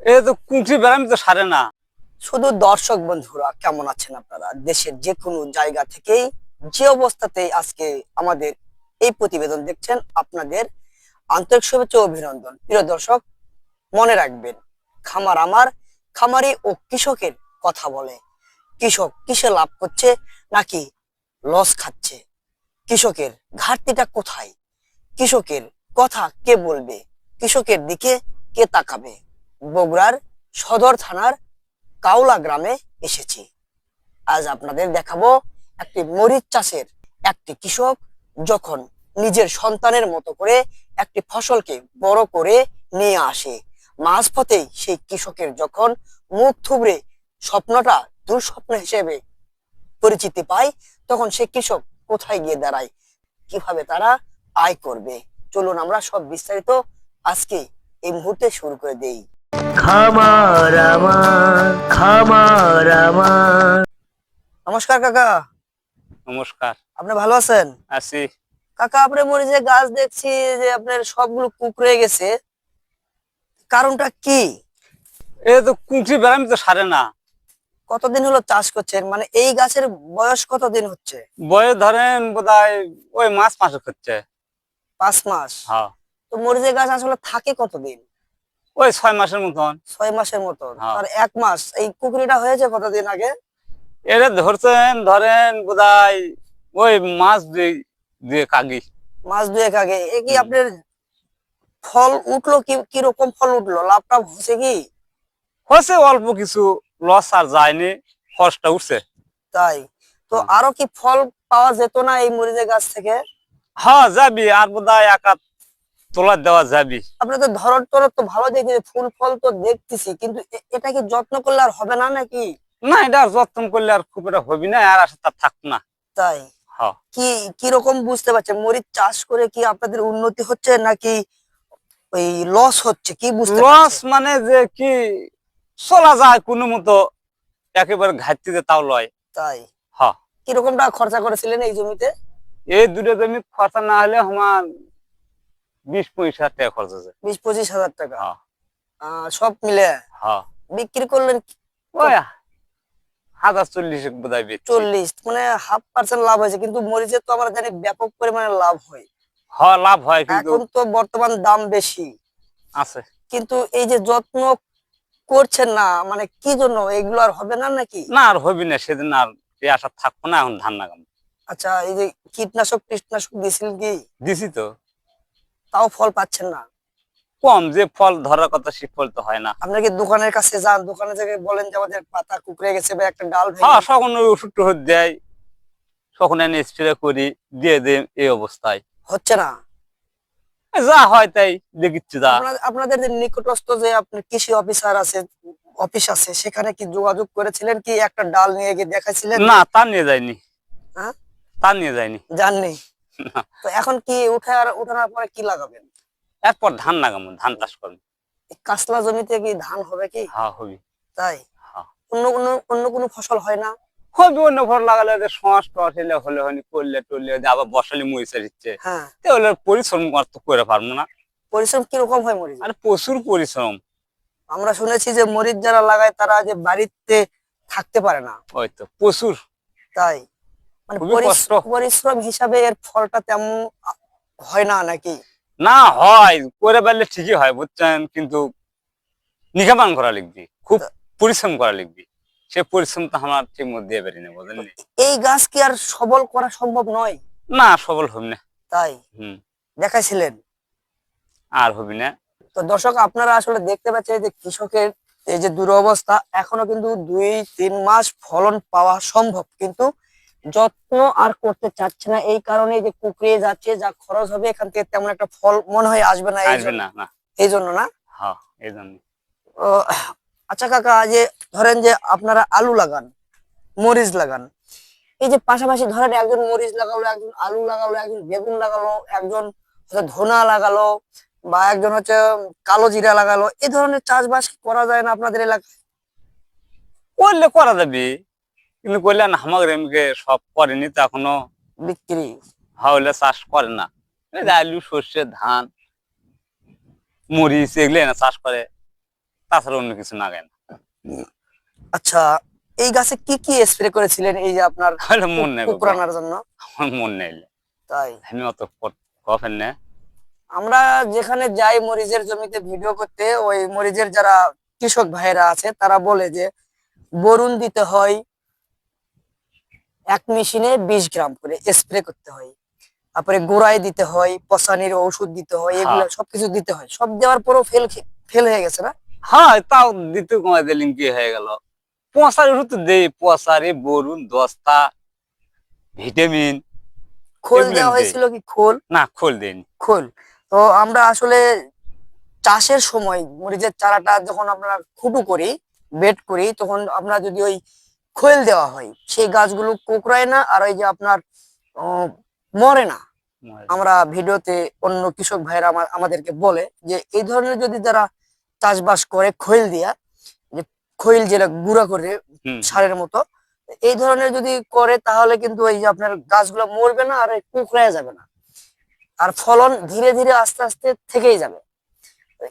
এ তো কুঁচি বেড়ামি তো সারে না। শুধু দর্শক বন্ধুরা, কেমন আছেন আপনারা? দেশের যে কোনো জায়গা থেকেই যে অবস্থাতেই আজকে আমাদের এই প্রতিবেদন দেখছেন, আপনাদের আন্তরিক শুভেচ্ছা অভিনন্দন। প্রিয় দর্শক, মনে রাখবেন, খামার আমার, খামারি ও কৃষকের কথা বলে। কৃষক কিসে লাভ করছে নাকি লস খাচ্ছে? কৃষকের ঘাটতিটা কোথায়? কৃষকের কথা কে বলবে? কৃষকের দিকে কে তাকাবে? বগুড়ার সদর থানার কাউলা গ্রামে এসেছি। আজ আপনাদের দেখাবো একটি মরিচ চাষের একটি কৃষক যখন নিজের সন্তানের মতো করে একটি ফসলকে বড় করে নিয়ে আসে, মাঝপথেই সেই কৃষকের যখন মুখ থুবড়ে স্বপ্নটা দুঃস্বপ্ন হিসেবে পরিচিতি পায়, তখন সে কৃষক কোথায় গিয়ে দাঁড়ায়, কীভাবে তারা আয় করবে? চলুন আমরা সব বিস্তারিত আজকে এই মুহূর্তে শুরু করে দেই। খামার আমার খামার আমার। নমস্কার কাকা। নমস্কার। আপনি ভালো আছেন? আছি। কাকা আপনি মরিচের গাছ দেখছি যে আপনার সবগুলো কুকড়ে গেছে। কারণটা কি? এ তো কুঁচি বেড়ামি তো সারে না। কতদিন হলো চাষ করছেন? মানে এই গাছের বয়স কতদিন হচ্ছে? বয়স ধরেন বোধহয় ওই মাস মাসে হচ্ছে। পাঁচ মাস। হ্যাঁ। তো মরিচের গাছ আসলে থাকে কতদিন? ওই ছয় মাসের মতন। ছয় মাসের মতন। হ্যাঁ। আর এক মাস। এই কুকুরিটা হয়েছে কতদিন আগে? এরা ধরছেন ধরেন বোধহয় ওই মাস দুই দুই কাগি মাস দুয়েক আগে। এ কি আপনার ফল উঠল কি কীরকম ফল উঠল? লাভ টাভ হচ্ছে কি? হয়েছে অল্প কিছু। লস আর যায়নি। খরচটা উঠছে। তাই। তো হ্যাঁ। আরও কি ফল পাওয়া যেত না এই মরিচের গাছ থেকে? হ্যাঁ যাবি। আর বোধহয় একা তোলা দেওয়া যাবি। আপনি তো ধরন টরন তো ভালো দেখি ফুল ফল তো দেখতেছি কিন্তু এ- এটা কি যত্ন করলে আর হবে না নাকি? না এটা যত্ন করলে আর খুব একটা হবি না আর আশা তার থাকতো না। তাই? কি কি বুঝতে পারছেন? মরিচ চাষ করে কি আপনাদের উন্নতি হচ্ছে নাকি ওই লস হচ্ছে? কি বুঝতে লস মানে যে কি চলা যায় কোনো মতো একেবারে ঘাটতিতে তাও লয়। তাই? হ্যাঁ টাকা খরচা করেছিলেন এই জমিতে? এই দুটো জমি খরচা না হলে আমার বিশ পঁচিশ হাজার টাকা খরচ আছে। বিশ পঁচিশ হাজার টাকা। হ্যাঁ। সব মিলে হ্যাঁ। বিক্রি করলেন হাজার চল্লিশ চল্লিশ মানে হাফ পার্সেন্ট লাভ হয়েছে কিন্তু মরিচের তো আমরা ব্যাপক পরিমাণে লাভ হয়। হ্যাঁ লাভ হয় কিন্তু এখন তো বর্তমান দাম বেশি। আছে। কিন্তু এই যে যত্ন করছেন না মানে কি জন্য? এগুলো আর হবে না নাকি? না আর হবি না সেদিন আর এই আশা থাকব না এখন ধান লাগাম আচ্ছা এই যে কীটনাশক কীটনাশক দিয়েছিলেন কি? দিছি তো। তাও ফল পাচ্ছেন না। কম যে ফল ধরার কথা সে ফল তো হয় না। আপনার কি দোকানের কাছে যান? দোকানে থেকে বলেন যে আমাদের পাতা কুকড়ে গেছে বা একটা ডাল হ্যাঁ ওই ওষুধ টষুধ দেয়। তখন এনে স্প্রে করি দিয়ে দে এই অবস্থায়। হচ্ছে না? যা হয় তাই দেখিচ্ছি যা। আপনাদের যে নিকটস্থ যে আপনি কৃষি অফিসার আছে অফিস আছে সেখানে কি যোগাযোগ করেছিলেন কি একটা ডাল নিয়ে গিয়ে দেখাইছিলেন? না তা নিয়ে যায়নি হ্যাঁ? তা নিয়ে যায়নি জাননি না। তো এখন কি উঠে আর উঠানোর পরে কি লাগাবেন? এরপর ধান লাগাবো ধান চাষ করব। কাসলা জমিতে কি ধান হবে কি? হ্যাঁ হবি। তাই? হ্যাঁ। অন্য কোনো অন্য কোনো ফসল হয় না? হবি অন্য ফল লাগালে যে সমাজ টস হলে হলে হয়নি করলে টরলে আবার বসালে মরিচা দিচ্ছে হ্যাঁ। তাহলে পরিশ্রম তো করে পারব না। পরিশ্রম কীরকম হয় মরিচ? আর প্রচুর পরিশ্রম। আমরা শুনেছি যে মরিচ যারা লাগায় তারা যে বাড়িতে থাকতে পারে না। ওই তো প্রচুর। তাই? মানে। পরিশ্রম হিসাবে এর ফলটা তেমন হয় না নাকি? না হয়। করে পারলে ঠিকই হয় বুঝছেন? কিন্তু নিগামান করা লিখবি খুব পরিশ্রম করা লিখবি। সে পরিশ্রম তো আমার ঠিক মধ্যে দিয়ে পারি না বুঝলেন এই গাছ কি আর সবল করা সম্ভব নয়? না সবল হবি না। তাই? হম। দেখাইছিলেন? আর হবি না। তো দর্শক আপনারা আসলে দেখতে পাচ্ছেন যে কৃষকের এই যে দুরবস্থা এখনও কিন্তু দুই তিন মাস ফলন পাওয়া সম্ভব। কিন্তু যত্ন আর করতে চাচ্ছে না। এই কারণে যে কুকড়িয়ে যাচ্ছে যা খরচ হবে এখান থেকে তেমন একটা ফল মনে হয় আসবে না। এই আসবে জন্য না না। এই জন্য না? হ্যাঁ এই জন্য। আচ্ছা কাকা যে ধরেন যে আপনারা আলু লাগান মরিচ লাগান। এই যে পাশাপাশি ধরেন একজন মরিচ লাগালো একজন আলু লাগালো একজন বেগুন লাগালো একজন ধনা লাগালো বা একজন হচ্ছে কালো জিরা লাগালো এই ধরনের চাষবাস করা যায় না আপনাদের এলাকায়? করলে করা যাবে। কিন্তু করলে না আমাদের এমকে সব করেনি তো এখনও বিক্রি হাওলে চাষ করে না। আলু সর্ষে ধান মরিচ এগুলো না চাষ করে তাছাড়া অন্য কিছু না আচ্ছা এই গাছে কি কি স্প্রে করেছিলেন এই যে আপনার মন নেই। কুকুরানোর জন্য? আমার মন নেই। তাই? আমি অত কফেন না আমরা যেখানে যাই মরিচের জমিতে ভিডিও করতে ওই মরিচের যারা কৃষক ভাইয়েরা আছে তারা বলে যে বরুণ দিতে হয় এক মেশিনে বিশ গ্রাম করে স্প্রে করতে হয়। তারপরে গোড়ায় দিতে হয় পচানির ওষুধ দিতে হয় এগুলো হ্যাঁ। সবকিছু দিতে হয়। সব দেওয়ার পরেও ফেল ফেল হয়ে গেছে না? হ্যাঁ তাও দিতে কমাই দিলেন কি হয়ে গেল? পচার ওষুধ তো দেই পচারে বরুণ দস্তা ভিটামিন। খোল দেওয়া হয়েছিল কি খোল? না খোল দেয়নি খোল। তো আমরা আসলে চাষের সময় মরিচের চারাটা যখন আমরা খুটু করি বেড করি তখন আমরা যদি ওই খোল দেওয়া হয়। সেই গাছগুলো কোকড়ায় না আর ওই যে আপনার মরে না। আমরা ভিডিওতে অন্য কৃষক ভাইরা আমাদেরকে বলে যে এই ধরনের যদি যারা চাষবাস করে খৈল দিয়া যে খৈল যেটা গুঁড়া করে সারের মতো এই ধরনের যদি করে তাহলে কিন্তু ওই যে আপনার গাছগুলো মরবে না আর কুকড়ায় যাবে না। আর ফলন ধীরে ধীরে আস্তে আস্তে থেকেই যাবে।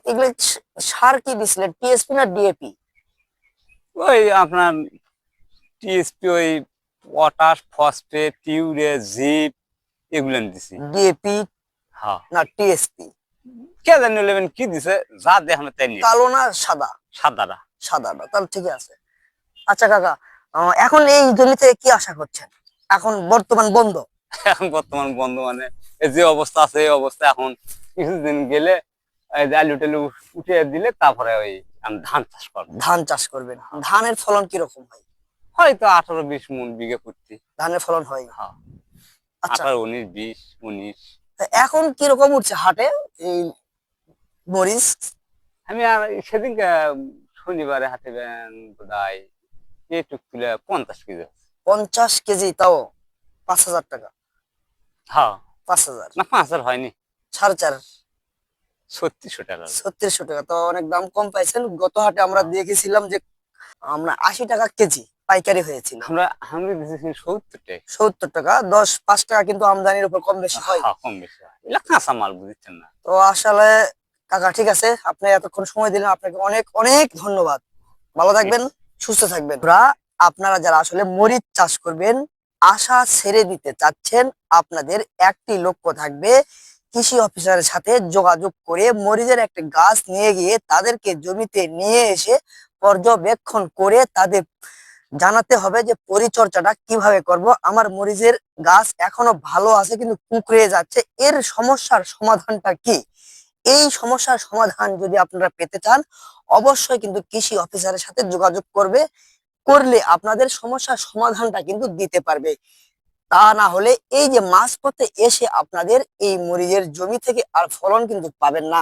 এগুলো সার কি দিছিলেন? টিএসপি না ডিএপি ওই আপনার টিএসপি ওই পটাশ ফসফেট টিউরে জিপ এগুলো দিছি। ডিএপি হ্যাঁ। না টিএসপি কে জানি নেবেন কি দিছে? যা দেখানো তাই নিয়ে। কালো না সাদা? সাদারা সাদাটা তাহলে আছে। আচ্ছা কাকা এখন এই জমিতে কি আশা করছেন? এখন বর্তমান বন্ধ? এখন বর্তমান বন্ধ মানে এই যে অবস্থা আছে এই অবস্থা এখন কিছুদিন গেলে এই যে আলু টালু উঠিয়ে দিলে তারপরে ওই ধান চাষ করব। ধান চাষ করবেন। ধানের ফলন কীরকম হয়? হয়তো আঠারো বিশ মন বিঘে করতে ধানের ফলন হয় হ্যাঁ। আচ্ছা। আঠারো উনিশ বিশ উনিশ। এখন কীরকম উঠছে হাটে? এই মরিচ? আমি আর সেদিনকে শনিবারে হাতে বোধ হয় এইটুক তুলে পঞ্চাশ কেজি পঞ্চাশ কেজি তাও পাঁচ হাজার টাকা। হ্যাঁ। পাঁচ হাজার। না পাঁচ হাজার হয়নি। সাড়ে চার। ছত্রিশশো টাকা ছত্রিশশো টাকা তো অনেক দাম কম পাইছেন। গত হাটে আমরা দেখেছিলাম যে আমরা আশি টাকা কেজি পাইকারি হয়েছিল। আমরা আমরা দিয়েছি সত্তর টাকা। সত্তর টাকা দশ পাঁচ টাকা কিন্তু আমদানির উপর কম বেশি হয়। হ্যাঁ, কম বেশি হয়। এগুলা কাঁচা মাল বুঝছেন না? তো আসলে কাকা ঠিক আছে আপনি এতক্ষণ সময় দিলেন আপনাকে অনেক অনেক ধন্যবাদ। ভালো থাকবেন সুস্থ থাকবেন। আপনারা যারা আসলে মরিচ চাষ করবেন আশা ছেড়ে দিতে চাচ্ছেন আপনাদের একটি লক্ষ্য থাকবে কৃষি অফিসারের সাথে যোগাযোগ করে মরিচের একটা গাছ নিয়ে গিয়ে তাদেরকে জমিতে নিয়ে এসে পর্যবেক্ষণ করে তাদের জানাতে হবে যে পরিচর্যাটা কীভাবে করব। আমার মরিচের গাছ এখনও ভালো আছে, কিন্তু কুকড়ে যাচ্ছে। এর সমস্যার সমাধানটা কি? এই সমস্যার সমাধান যদি আপনারা পেতে চান, অবশ্যই কিন্তু কৃষি অফিসারের সাথে যোগাযোগ করবে। করলে আপনাদের সমস্যার সমাধানটা কিন্তু দিতে পারবে। তা না হলে এই যে মাঝপথে এসে আপনাদের এই মরিচের জমি থেকে আর ফলন কিন্তু পাবেন না।